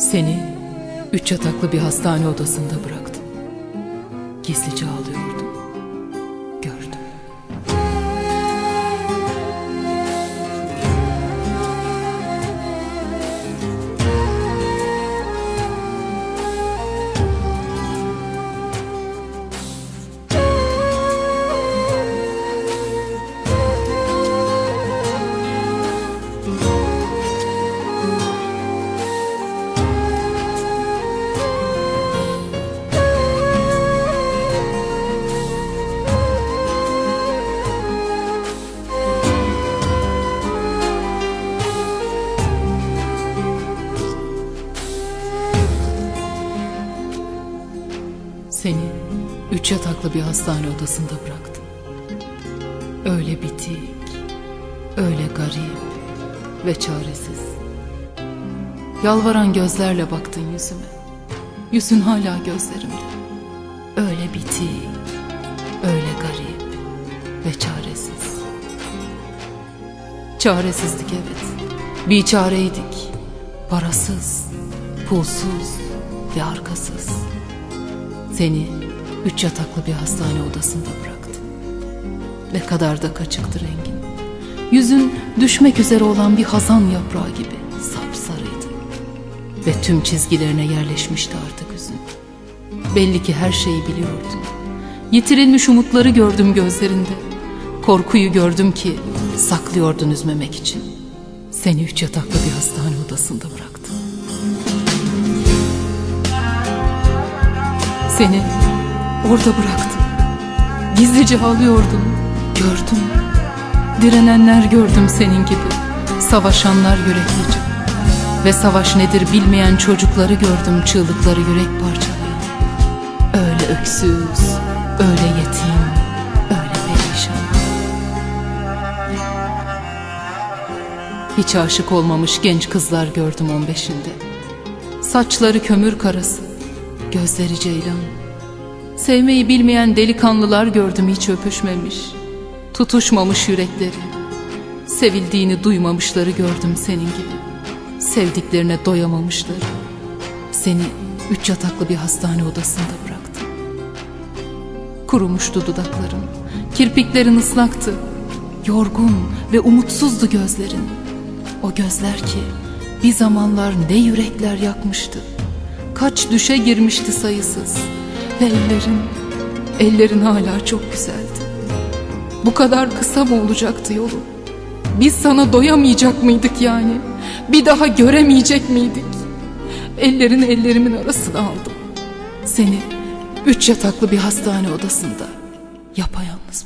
Seni üç yataklı bir hastane odasında bıraktım. Gizlice ağlıyordum. Seni üç yataklı bir hastane odasında bıraktım. Öyle bitik, öyle garip ve çaresiz. Yalvaran gözlerle baktın yüzüme. Yüzün hala gözlerimde. Öyle bitik, öyle garip ve çaresiz. Çaresizdik evet. Bir çareydik. Parasız, pulsuz ve arkasız. Seni üç yataklı bir hastane odasında bıraktım. Ne kadar da kaçıktı rengin. Yüzün düşmek üzere olan bir hazan yaprağı gibi sapsarıydı. Ve tüm çizgilerine yerleşmişti artık hüzün. Belli ki her şeyi biliyordun. Yitirilmiş umutları gördüm gözlerinde. Korkuyu gördüm ki saklıyordun üzmemek için. Seni üç yataklı bir hastane odasında bıraktım. Seni orada bıraktım. Gizlice ağlıyordun. Gördüm. Direnenler gördüm senin gibi. Savaşanlar yüreklice. Ve savaş nedir bilmeyen çocukları gördüm çığlıkları yürek parçalayan. Öyle öksüz, öyle yetim, öyle perişan. Hiç aşık olmamış genç kızlar gördüm on beşinde. Saçları kömür karası, gözleri ceylan. Sevmeyi bilmeyen delikanlılar gördüm hiç öpüşmemiş. Tutuşmamış yürekleri. Sevildiğini duymamışları gördüm senin gibi. Sevdiklerine doyamamışları. Seni üç yataklı bir hastane odasında bıraktım. Kurumuştu dudakların, kirpiklerin ıslaktı. Yorgun ve umutsuzdu gözlerin. O gözler ki bir zamanlar ne yürekler yakmıştı. Kaç düşe girmişti sayısız. Ve ellerin, ellerin hala çok güzeldi. Bu kadar kısa mı olacaktı yolu? Biz sana doyamayacak mıydık yani? Bir daha göremeyecek miydik? Ellerin ellerimin arasına aldım. Seni üç yataklı bir hastane odasında yapayalnız